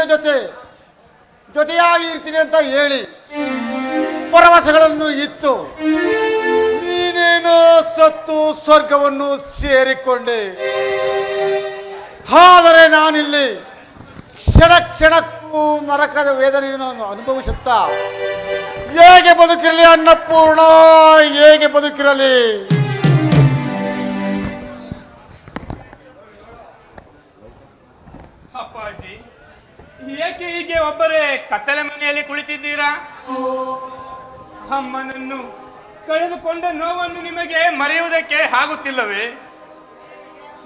ನಿನ್ನ ಜೊತೆ ಜೊತೆಯಾಗಿ ಇರ್ತೀನಿ ಅಂತ ಹೇಳಿ ಭರವಸೆಗಳನ್ನು ಇತ್ತು ನೀನೇನೋ ಸತ್ತು ಸ್ವರ್ಗವನ್ನು ಸೇರಿಕೊಂಡೆ. ಆದರೆ ನಾನಿಲ್ಲಿ ಕ್ಷಣ ಕ್ಷಣಕ್ಕೂ ನರಕದ ವೇದನೆಯನ್ನು ನಾನು ಅನುಭವಿಸುತ್ತಾ ಹೇಗೆ ಬದುಕಿರಲಿ ಅನ್ನಪೂರ್ಣ, ಹೇಗೆ ಬದುಕಿರಲಿ? ಅಪ್ಪಾಜಿ ಏಕೆ ಹೀಗೆ ಒಬ್ಬರೇ ಕತ್ತಲೆ ಮನೆಯಲ್ಲಿ ಕುಳಿತಿದ್ದೀರಾ? ಅಮ್ಮನನ್ನು ಕಳೆದುಕೊಂಡ ನೋವನ್ನು ನಿಮಗೆ ಮರೆಯುವುದಕ್ಕೆ ಆಗುತ್ತಿಲ್ಲವೇ?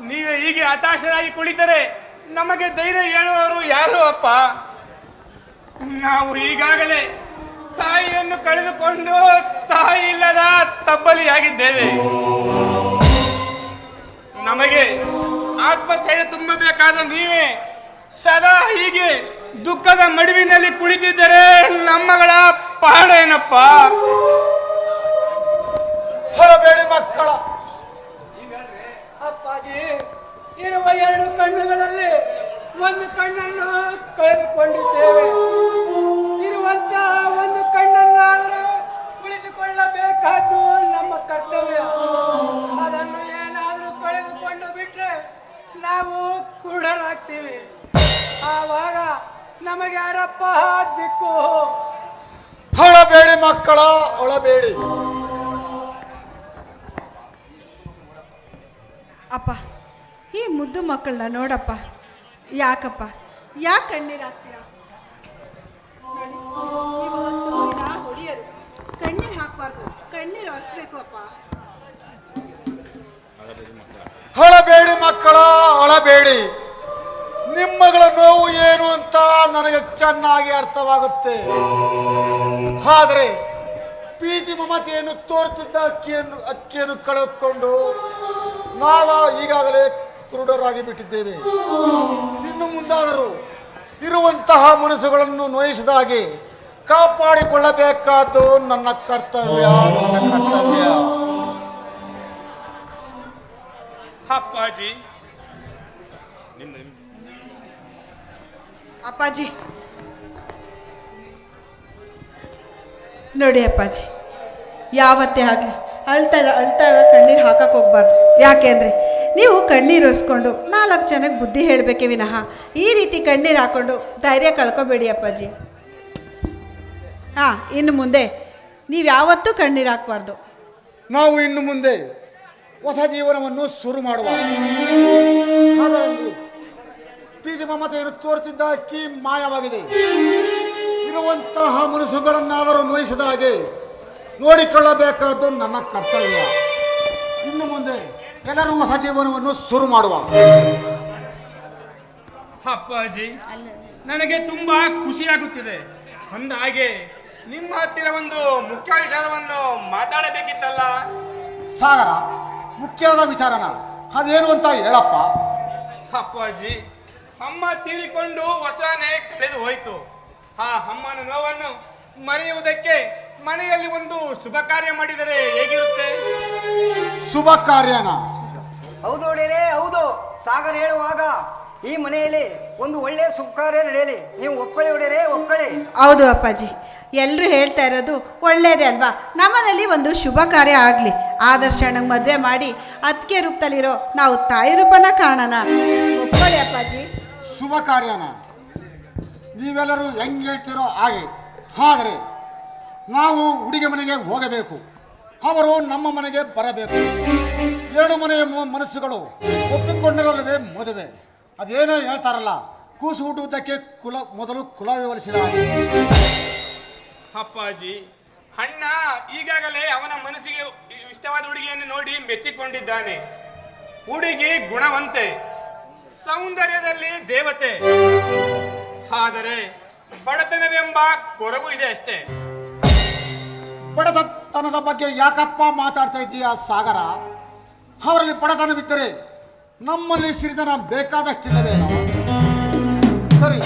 ನೀವೇ ಹೀಗೆ ಹತಾಶರಾಗಿ ಕುಳಿತರೆ ನಮಗೆ ಧೈರ್ಯ ಹೇಳುವವರು ಯಾರು ಅಪ್ಪ? ನಾವು ಈಗಾಗಲೇ ತಾಯಿಯನ್ನು ಕಳೆದುಕೊಂಡು ತಾಯಿ ಇಲ್ಲದ ತಬ್ಬಲಿಯಾಗಿದ್ದೇವೆ. ನಮಗೆ ಆತ್ಮಸ್ಥೈರ್ಯ ತುಂಬಬೇಕಾದ ನೀವೇ ಸದಾ ಹೀಗೆ ದುಃಖದ ಮಡುವಿನಲ್ಲಿ ಕುಳಿತಿದ್ದರೆ ನಮ್ಮಗಳ ಪಾಡೇನಪ್ಪ ಹೊರಬೇಡಿ ಮಕ್ಕಳ. ಅಪ್ಪಾಜಿ ಇರುವ ಎರಡು ಕಣ್ಣುಗಳಲ್ಲಿ ಒಂದು ಕಣ್ಣನ್ನು ಕಳೆದುಕೊಂಡಿದ್ದೇವೆ. ಇರುವಂತ ಒಂದು ನಮಗೆ ಯಾರಪ್ಪ ದಿಕ್ಕು? ಹೊಳಬೇಡಿ ಮಕ್ಕಳ ಒಳಬೇಡಿ ಅಪ್ಪ ಈ ಮುದ್ದು ಮಕ್ಕಳನ್ನ ನೋಡಪ್ಪ. ಯಾಕಪ್ಪ? ಯಾಕೆ ಕಣ್ಣೀರು ಹಾಕ್ತೀರಾ ನೋಡಿ ಇವತ್ತು ನಾ ಹೊಡಿಯರು. ಕಣ್ಣೀರು ಹಾಕಬಾರ್ದು. ಕಣ್ಣೀರು ಒರೆಸ್ಬೇಕು ಅಪ್ಪ. ಹೊಳಬೇಡಿ ಮಕ್ಕಳ ಒಳಬೇಡಿ ನಿಮ್ಮಗಳ ನೋವು ಏನು ಅಂತ ನನಗೆ ಚೆನ್ನಾಗಿ ಅರ್ಥವಾಗುತ್ತೆ. ಆದರೆ ಪ್ರೀತಿ ಮಮತೆಯನ್ನು ತೋರುತ್ತಿದ್ದ ಅಕ್ಕಿಯನ್ನು ಅಕ್ಕಿಯನ್ನು ಕಳೆದುಕೊಂಡು ನಾವು ಈಗಾಗಲೇ ಕುರುಡರಾಗಿ ಬಿಟ್ಟಿದ್ದೇವೆ. ಇನ್ನು ಮುಂದಾದರೂ ಇರುವಂತಹ ಮನಸ್ಸುಗಳನ್ನು ನೋಯಿಸಿದ ಹಾಗೆ ಕಾಪಾಡಿಕೊಳ್ಳಬೇಕಾದ್ದು ನನ್ನ ಕರ್ತವ್ಯ ನನ್ನ ಕರ್ತವ್ಯ. ಅಪ್ಪಾಜಿ ಅಪ್ಪಾಜಿ. ನೋಡಿ ಅಪ್ಪಾಜಿ, ಯಾವತ್ತೇ ಆಗಲಿ ಅಳ್ತಾರ ಅಳ್ತಾರ ಕಣ್ಣೀರು ಹಾಕಕ್ಕೆ ಹೋಗ್ಬಾರ್ದು. ಯಾಕೆ ಅಂದರೆ ನೀವು ಕಣ್ಣೀರು ಒರೆಸ್ಕೊಂಡು ನಾಲ್ಕು ಜನಕ್ಕೆ ಬುದ್ಧಿ ಹೇಳಬೇಕೆ ವಿನಃ. ಈ ರೀತಿ ಕಣ್ಣೀರು ಹಾಕ್ಕೊಂಡು ಧೈರ್ಯ ಕಳ್ಕೊಬೇಡಿ ಅಪ್ಪಾಜಿ. ಹಾಂ, ಇನ್ನು ಮುಂದೆ ನೀವು ಯಾವತ್ತೂ ಕಣ್ಣೀರು ಹಾಕಬಾರ್ದು. ನಾವು ಇನ್ನು ಮುಂದೆ ಹೊಸ ಜೀವನವನ್ನು ಶುರು ಮಾಡುವ. ಪ್ರೀತಿ ಮಮತೆಯನ್ನು ತೋರಿಸಿದ್ದ ಅಕ್ಕಿ ಮಾಯವಾಗಿದೆ. ಇರುವಂತಹ ಮನಸ್ಸುಗಳನ್ನಾದರೂ ನೋಯಿಸಿದ ಹಾಗೆ ನೋಡಿಕೊಳ್ಳಬೇಕಾದ್ದು ನನ್ನ ಕರ್ತವ್ಯ. ಇನ್ನು ಮುಂದೆ ಎಲ್ಲರೂ ಹೊಸ ಜೀವನವನ್ನು ಶುರು ಮಾಡುವ. ಅಪ್ಪಾಜಿ ನನಗೆ ತುಂಬಾ ಖುಷಿಯಾಗುತ್ತಿದೆ. ಅಂದ ಹಾಗೆ ನಿಮ್ಮ ಹತ್ತಿರ ಒಂದು ಮುಖ್ಯ ವಿಚಾರವನ್ನು ಮಾತಾಡಬೇಕಿತ್ತಲ್ಲ? ಸಾಗರ ಮುಖ್ಯವಾದ ವಿಚಾರನ. ಅದೇನು ಅಂತ ಹೇಳಪ್ಪ? ಅಪ್ಪಾಜಿ ಅಮ್ಮ ತೀರಿಕೊಂಡು ವರ್ಷನೇ ಕಳೆದು ಹೋಯಿತು. ಆ ಅಮ್ಮನ ನೋವನ್ನು ಮರೆಯುವುದಕ್ಕೆ ಮನೆಯಲ್ಲಿ ಒಂದು ಶುಭ ಕಾರ್ಯ ಮಾಡಿದರೆ ಹೇಗಿರುತ್ತೆ? ಶುಭ ಕಾರ್ಯನ? ಹೌದು ಒಡೆಯರೇ ಹೌದು. ಸಾಗರ್ ಹೇಳುವಾಗ ಈ ಮನೆಯಲ್ಲಿ ಒಂದು ಒಳ್ಳೆಯ ಕಾರ್ಯ ನಡೆಯಲಿ. ನೀವು ಒಪ್ಪಳೆ ಒಡೆಯರೇ ಒಪ್ಪಳೆ ಹೌದು ಅಪ್ಪಾಜಿ. ಎಲ್ಲರೂ ಹೇಳ್ತಾ ಇರೋದು ಒಳ್ಳೇದೇ ಅಲ್ವಾ? ನಮ್ಮನಲ್ಲಿ ಒಂದು ಶುಭ ಕಾರ್ಯ ಆಗಲಿ. ಆದರ್ಶನಿಗೆ ಮದುವೆ ಮಾಡಿ ಅದಕ್ಕೆ ರೂಪದಲ್ಲಿರೋ ನಾವು ತಾಯಿ ರೂಪನ ಕಾಣೋಣ. ಶುಭ ಕಾರ್ಯನ. ನೀವೆಲ್ಲರೂ ಹೆಂಗೆ ಹೇಳ್ತೀರೋ ಹಾಗೆ. ಆದರೆ ನಾವು ಹುಡುಗಿ ಮನೆಗೆ ಹೋಗಬೇಕು. ಅವರು ನಮ್ಮ ಮನೆಗೆ ಬರಬೇಕು. ಎರಡು ಮನೆಯ ಮನಸ್ಸುಗಳು ಒಪ್ಪಿಕೊಂಡಿರಲ್ಲವೇ ಮದುವೆ. ಅದೇನೋ ಹೇಳ್ತಾರಲ್ಲ, ಕೂಸು ಹುಟ್ಟುವುದಕ್ಕೆ ಕುಲ, ಮೊದಲು ಕುಲ ವಿವರಿಸಿದ. ಅಪ್ಪಾಜಿ, ಅಣ್ಣ ಈಗಾಗಲೇ ಅವನ ಮನಸ್ಸಿಗೆ ಇಷ್ಟವಾದ ಹುಡುಗಿಯನ್ನು ನೋಡಿ ಮೆಚ್ಚಿಕೊಂಡಿದ್ದಾನೆ. ಹುಡುಗಿ ಗುಣವಂತೆ. ಸೌಂದರ್ಯದಲ್ಲಿ ದೇವತೆ. ಆದರೆ ಬಡತನವೆಂಬ ಕೊರಗು ಇದೆ ಅಷ್ಟೇ. ಬಡತನದ ಬಗ್ಗೆ ಯಾಕಪ್ಪ ಮಾತಾಡ್ತಾ ಇದ್ದೀಯ ಸಾಗರ? ಅವರಲ್ಲಿ ಬಡತನವಿದ್ದರೆ ನಮ್ಮಲ್ಲಿ ಸಿರಿತನ ಬೇಕಾದಷ್ಟಿಲ್ಲ ಸರಿ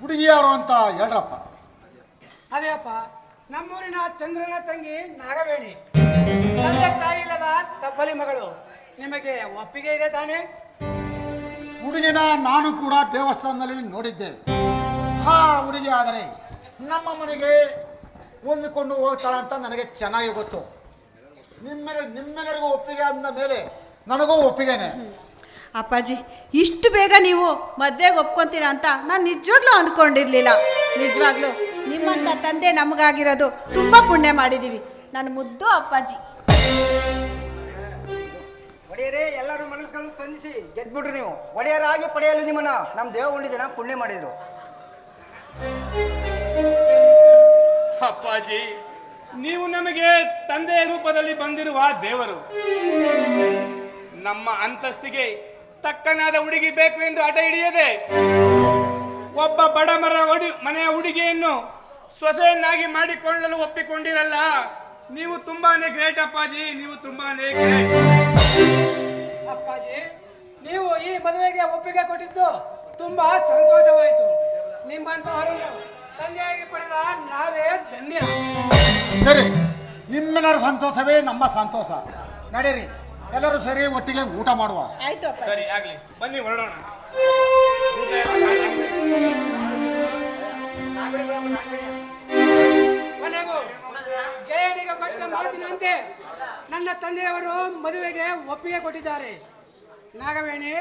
ಹುಡುಗಿ ಯಾರು ಅಂತ ಹೇಳ್ರಪ್ಪ. ಅದೇ ಅಪ್ಪ ನಮ್ಮೂರಿನ ಚಂದ್ರನ ತಂಗಿ ನಾಗವೇಣಿ. ತಂದೆ ತಾಯಿ ಇಲ್ಲದ ತಪ್ಪಲಿ ಮಗಳು. ನಿಮಗೆ ಒಪ್ಪಿಗೆ ಇದೆ ತಾನೇ? ಹುಡುಗಿನ ನಾನು ಕೂಡ ದೇವಸ್ಥಾನದಲ್ಲಿ ನೋಡಿದ್ದೆ. ಹಾ, ಹುಡುಗಿ, ಆದರೆ ನಮ್ಮ ಮನೆಗೆ ಹೊಂದಿಕೊಂಡು ಹೋಗ್ತಾಳೆ ಅಂತ ನನಗೆ ಚೆನ್ನಾಗಿ ಗೊತ್ತು. ನಿಮ್ಮೆಲ್ಲ ನಿಮ್ಮೆಲ್ಲರಿಗೂ ಒಪ್ಪಿಗೆ ಅಂದ ಮೇಲೆ ನನಗೂ ಒಪ್ಪಿಗೆನೆ. ಅಪ್ಪಾಜಿ, ಇಷ್ಟು ಬೇಗ ನೀವು ಮದುವೆಗೆ ಒಪ್ಕೊಂತೀರಾ ಅಂತ ನಾನು ನಿಜವಾಗ್ಲೂ ಅಂದ್ಕೊಂಡಿರ್ಲಿಲ್ಲ ನಿಜವಾಗ್ಲೂ ನಿಮ್ಮಂಥ ತಂದೆ ನಮಗಾಗಿರೋದು ತುಂಬ ಪುಣ್ಯ ಮಾಡಿದ್ದೀವಿ ನನ್ನ ಮುದ್ದು ಅಪ್ಪಾಜಿ. ಒಡೆಯರೇ, ಎಲ್ಲರೂ ಮನಸ್ಸುಗಳನ್ನು ಸ್ಪಂದಿಸಿ ಗೆದ್ಬಿಡ್ರಿ ನೀವು. ಒಡೆಯರಾಗಿ ಪಡೆಯಲು ನಿಮ್ಮನ್ನ ನಮ್ಮ ದೇವ ಉಂಡಿದಿನ ಪುಣ್ಯ ಮಾಡಿದ್ರು. ಅಪ್ಪಾಜಿ, ನೀವು ನಮಗೆ ತಂದೆಯ ರೂಪದಲ್ಲಿ ಬಂದಿರುವ ದೇವರು. ನಮ್ಮ ಅಂತಸ್ತಿಗೆ ತಕ್ಕನಾದ ಹುಡುಗಿ ಬೇಕು ಎಂದು ಹಠ ಹಿಡಿಯದೆ, ಒಬ್ಬ ಬಡ ಮರ ಮನೆಯ ಹುಡುಗಿಯನ್ನು ಸೊಸೆಯನ್ನಾಗಿ ಮಾಡಿಕೊಳ್ಳಲು ಒಪ್ಪಿಕೊಂಡಿರಲ್ಲ. ನೀವು ತುಂಬಾನೇ ಗ್ರೇಟ್ ಅಪ್ಪಾಜಿ ನೀವು ತುಂಬಾನೇ ಗ್ರೇಟ್ ಅಪ್ಪಾಜಿ ನೀವು ಈ ಮದುವೆಗೆ ಒಪ್ಪಿಗೆ ಕೊಟ್ಟಿದ್ದು ತುಂಬಾ ಸಂತೋಷವಾಯಿತು. ನಿಮ್ಮಂತವರು ತಂದೆಯಾಗಿ ಪಡೆದ ನಾವೇ ಧನ್ಯ. ಸರಿ ನಿಮ್ಮೆಲ್ಲರ ಸಂತೋಷವೇ ನಮ್ಮ ಸಂತೋಷ. ನಡೀರಿ ಎಲ್ಲರೂ ಸರಿ ಒಟ್ಟಿಗೆ ಊಟ ಮಾಡುವ. ಆಯ್ತು ಅಪ್ಪಾಜಿ. ಸರಿ ಆಗ್ಲಿ. ಬನ್ನಿ ಹೊರಡೋಣ. ಊಟ ಎಲ್ಲ ಮಾತಿನಂತೆ ನನ್ನ ತಂದೆಯವರು ಮದುವೆಗೆ ಒಪ್ಪಿಗೆ ಕೊಟ್ಟಿದ್ದಾರೆ. ನಾಗವೇಣಿ,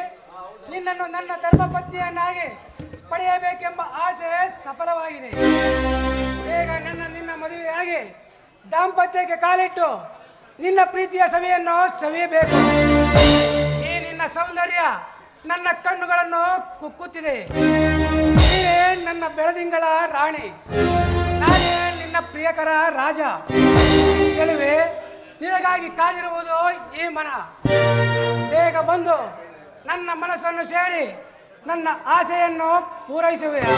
ನಿನ್ನನ್ನು ನನ್ನ ಧರ್ಮಪತ್ನಿಯನ್ನಾಗಿ ಪಡೆಯಬೇಕೆಂಬ ಆಸೆ ಸಫಲವಾಗಿದೆ. ಬೇಗ ನನ್ನ, ನಿನ್ನ ಮದುವೆಯಾಗಿ ದಾಂಪತ್ಯಕ್ಕೆ ಕಾಲಿಟ್ಟು ನಿನ್ನ ಪ್ರೀತಿಯ ಸವಿಯನ್ನು ಸವಿಯಬೇಕು. ಈ ನಿನ್ನ ಸೌಂದರ್ಯ ನನ್ನ ಕಣ್ಣುಗಳನ್ನು ಕುಕ್ಕುತ್ತಿದೆ. ನೀನೇ ನನ್ನ ಬೆಳದಿಂಗಳ ರಾಣಿ. ನಿನ್ನ ಪ್ರಿಯಕರ ರಾಜ. ಕೆಲವೇ ನಿನಗಾಗಿ ಕಾದಿರುವುದು ಈ ಮನ. ಬೇಗ ಬಂದು ನನ್ನ ಮನಸ್ಸನ್ನು ಸೇರಿ ನನ್ನ ಆಸೆಯನ್ನು ಪೂರೈಸುವೆಯಾ